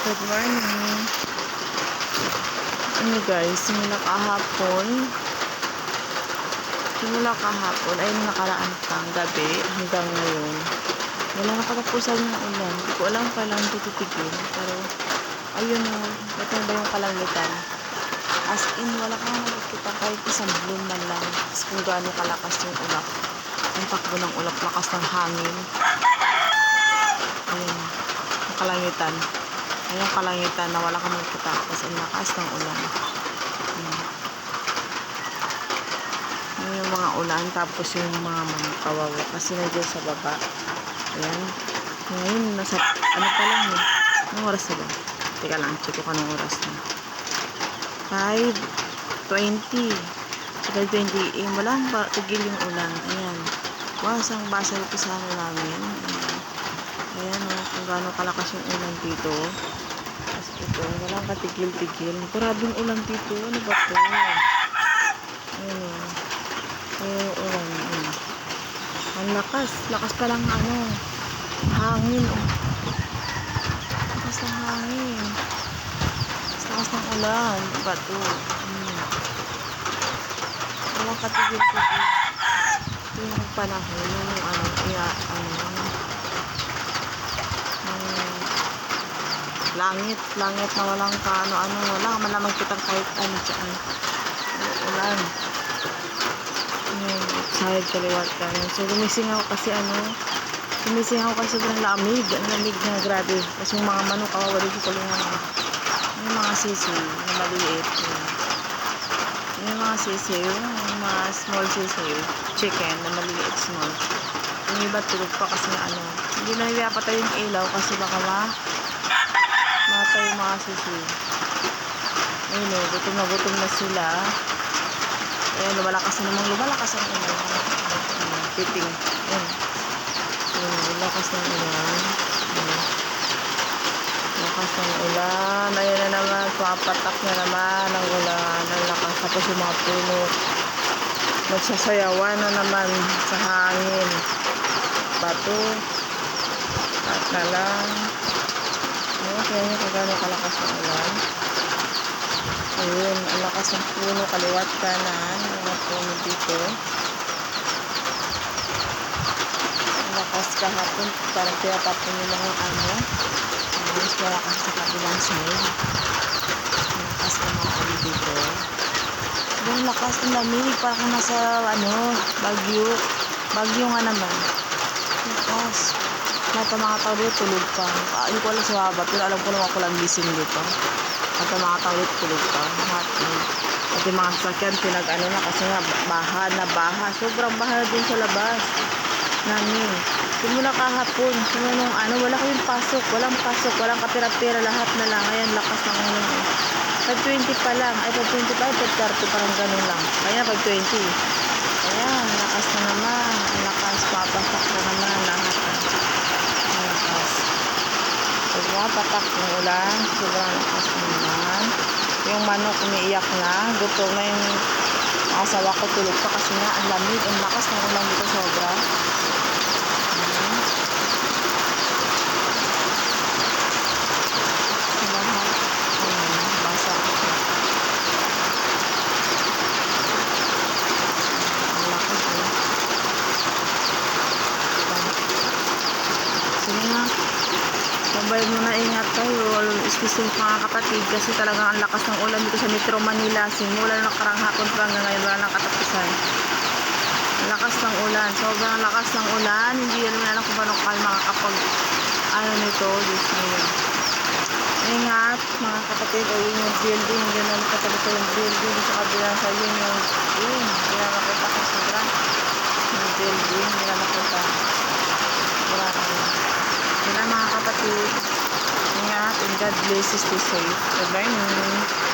Good morning. Ano guys, simula kahapon, simula kahapon, ay nakaraan pang gabi hanggang ngayon. Wala na katapusan ng ulan. Hindi ko alam kailan ito titigil. Pero, ayun o, ito ba yung kalangitan? As in, wala kang makikita kahit isang bloom man lang. As kung gaano kalakas yung ulap. Ang takbo ng ulap, lakas ng hangin. Ayun, kalangitan. Ayun kalangitan na wala kang makikita. As in, lakas ng ulan. Ayun yung mga ulan, tapos yung mga manok kawawa. Kasi nandiyan sa baba. Ayan. Ngayon, nasa, ano pa lang eh. Anong oras na ba? Teka lang, check ko kanong oras na. 5.20. So, 5.20 eh, wala ba tigil yung ulan. Ayan. Basang basa ito sa namin. Ayan. Ayan o, kung gaano kalakas yung ulan dito. Tapos ito, walang katigil-tigil. Maraming ulan dito. Ano ba to? Ayan o. Ayan yung ulan. Ayan. Ang lakas. Lakas pa lang ano. Hangin. Oh. Lakas ng hangin. Lakas, ng ulan. Bato. Hmm. Walang katigil-tigil. Ito yung panahon. Yung ano. Iya, ano. Langit. Langit na walang kaano-ano. Wala ka man lamang kitang kahit ano dyan. Ulan. Yung side kaliwat ka. So, gumising ako kasi ano, gumising ako kasi sobrang lamig. Ang lamig na grabe. Kasi yung mga manok, kawawa dito sa kulungan. Yung mga sisi na maliit. Yun. Yung mga sisi, yung mga small sisi, chicken na maliit, small. Yung iba tulog pa kasi ano, hindi na ipapatay yung ilaw kasi baka ma matay yung mga sisi. Ayun o, gutom na gutom na sila. Ayan, lumalakas na namang lumalakas ang. Ayan, Titing. Ayan. Ayan, lumalakas ng. Ayan. Lakas ng ulan. Ayan na naman, pumapatak na naman ang ulan. Ang lakas. Tapos yung mga puno. Nagsasayawan na naman sa hangin. Bato. At na lang. Ayan, kaya nyo kung gano'ng kalakas ang ulan. Ayun, ang lakas ng puno, kaliwat kanan, mga puno dito. Ang lakas kahapon, parang tinatapon yung mga ano. Mas malakas sa kabilang side. Ang lakas ng mga ano dito. Yung lakas ng lamig, parang nasa ano, bagyo. Bagyo nga naman. Lakas. Lahat ng mga tao dito tulog pa. Ah, hindi ko alam sa baba, pero alam ko naman ako lang gising dito. At ang mga tao dito tulog pa. Lahat. At yung mga sasakyan, pinag-ano na kasi nga, baha na baha. Sobrang baha din sa labas namin. Simula kahapon, simula nung ano, wala kaming pasok, walang pasok, walang kapira-pira, lahat na lang. Ayan, lakas ng ulan. eh. 5.20 pa lang, ay 5.25, 5.30, parang ganun lang. Kaya 5.20. Ayan, lakas na naman. Lakas, papasak na naman lahat. Ang lakas. Pag patak yung ulan, sobrang lakas ng ulan. Yung manok umiiyak na, gutom na yung asawa ko tulog pa kasi nga ang lamig, ang lakas ng ulan dito sobra. Ayan. Lahat. Ayan, basa. Ang lakas eh. Sige nga. Sabay mo na ingat kayo, especially mga kapatid, kasi talagang ang lakas ng ulan dito sa Metro Manila. Simula na nakarang hapon pa hanggang ngayon, wala nang katapusan. Lakas ng ulan, sobrang lakas ng ulan. Hindi alam na lang kung paano kayo makakapag, ano nito, Diyos yun. Ingat, mga kapatid, o yun yung building, yun ang katabi ko yung building, sa kabilang sa yun yung, yun, na makita ko sobra. Yung building, hindi na makita. Grabe. Yun ang mga kapatid. Ingat